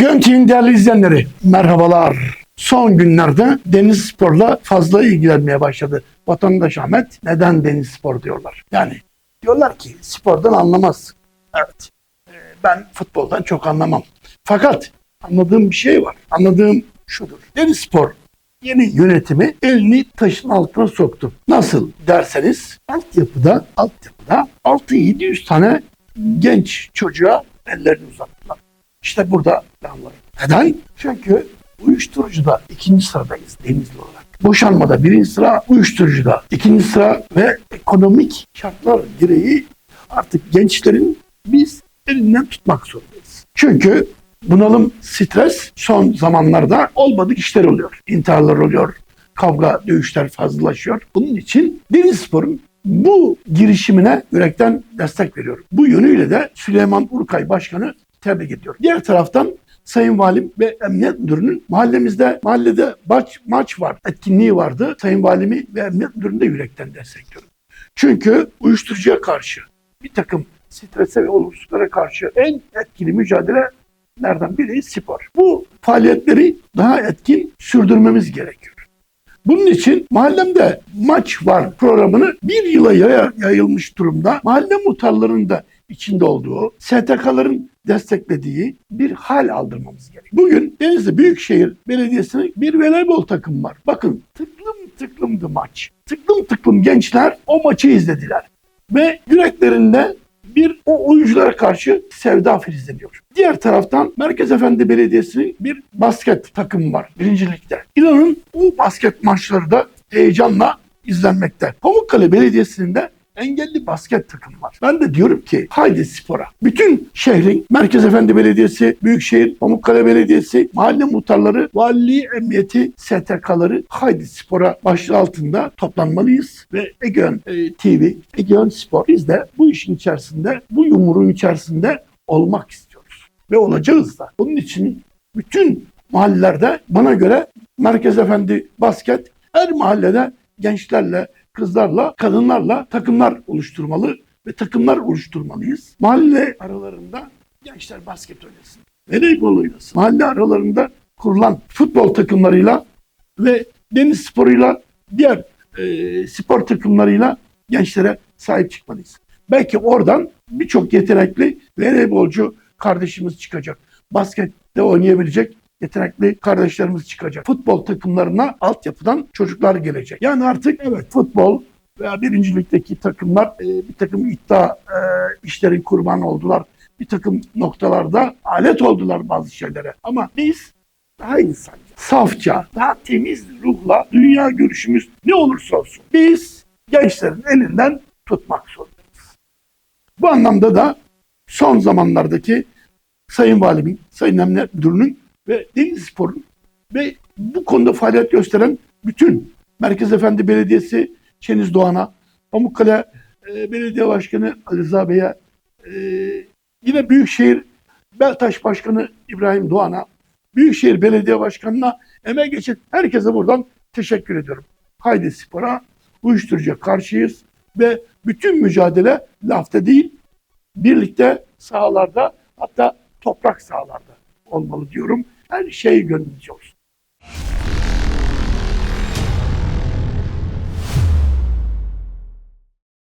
Egeon TV'nin değerli izleyenleri merhabalar. Son günlerde deniz sporla fazla ilgilenmeye başladı. Vatandaş Ahmet neden deniz spor diyorlar. Yani diyorlar ki spordan anlamaz. Evet e, ben futboldan çok anlamam. Fakat anladığım bir şey var. Anladığım şudur. Deniz spor yeni yönetimi elini taşın altına soktu. Nasıl derseniz altyapıda altyapıda 6-700 tane genç çocuğa ellerini uzattılar. İşte burada ben varım. Neden? Çünkü uyuşturucuda ikinci sıradayız Denizli olarak. Boşanmada birinci sıra, uyuşturucuda ikinci sıra ve ekonomik şartlar gereği artık gençlerin biz elinden tutmak zorundayız. Çünkü bunalım, stres son zamanlarda olmadık işler oluyor. İntiharlar oluyor, kavga, dövüşler fazlalaşıyor. Bunun için Deniz Spor'un bu girişimine yürekten destek veriyorum. Bu yönüyle de Süleyman Urkay Başkanı tebrik ediyorum. Diğer taraftan Sayın Valim ve Emniyet Müdürü'nün mahallemizde mahallede maç, maç var, etkinliği vardı. Sayın Valimi ve Emniyet Müdürü'nü de yürekten destekliyorum. Çünkü uyuşturucuya karşı bir takım strese ve olumsuzlara karşı en etkili mücadelelerden biri spor. Bu faaliyetleri daha etkin sürdürmemiz gerekiyor. Bunun için mahallemde maç var programını bir yıla yayılmış durumda. Mahalle muhtarlarının da içinde olduğu, STK'ların desteklediği bir hal aldırmamız gerekiyor. Bugün Denizli Büyükşehir Belediyesi'nin bir voleybol takımı var. Bakın tıklım tıklımdı maç. Tıklım tıklım gençler o maçı izlediler. Ve yüreklerinde bir o oyunculara karşı sevda filizleniyor. Diğer taraftan Merkez Efendi Belediyesi'nin bir basket takımı var birinci ligde. İnanın o basket maçları da heyecanla izlenmekte. Pamukkale Belediyesi'nin de engelli basket takımı var. Ben de diyorum ki haydi spora. Bütün şehrin Merkez Efendi Belediyesi, Büyükşehir, Pamukkale Belediyesi, mahalle muhtarları, vali emniyeti, STK'ları haydi spora başlığı altında toplanmalıyız ve Egeon e, TV, Egeon Spor biz de bu işin içerisinde, bu yumruğun içerisinde olmak istiyoruz. Ve olacağız da. Bunun için bütün mahallelerde bana göre Merkez Efendi basket her mahallede gençlerle, kızlarla, kadınlarla takımlar oluşturmalı ve takımlar oluşturmalıyız. Mahalle aralarında gençler basket oynasın, voleybol oynasın. Mahalle aralarında kurulan futbol takımlarıyla ve deniz sporuyla diğer e, spor takımlarıyla gençlere sahip çıkmalıyız. Belki oradan birçok yetenekli voleybolcu kardeşimiz çıkacak. Baskette oynayabilecek yetenekli kardeşlerimiz çıkacak. Futbol takımlarına altyapıdan çocuklar gelecek. Yani artık evet futbol veya birincilikteki takımlar e, bir takım iddia e, işlerin kurbanı oldular. Bir takım noktalarda alet oldular bazı şeylere. Ama biz daha insanca, safça, daha temiz ruhla dünya görüşümüz ne olursa olsun biz gençlerin elinden tutmak zorundayız. Bu anlamda da son zamanlardaki Sayın Valimin, Sayın Emniyet Müdürü'nün ve Deniz Spor'un ve bu konuda faaliyet gösteren bütün Merkez Efendi Belediyesi Şeniz Doğan'a, Pamukkale e, Belediye Başkanı Ali Rıza Bey'e, e, yine Büyükşehir Beltaş Başkanı İbrahim Doğan'a, Büyükşehir Belediye Başkanı'na emeği geçen herkese buradan teşekkür ediyorum. Haydi spora, uyuşturucuya karşıyız ve bütün mücadele lafta değil, birlikte sahalarda hatta toprak sahalarda olmalı diyorum. Her şey gönlünüzce.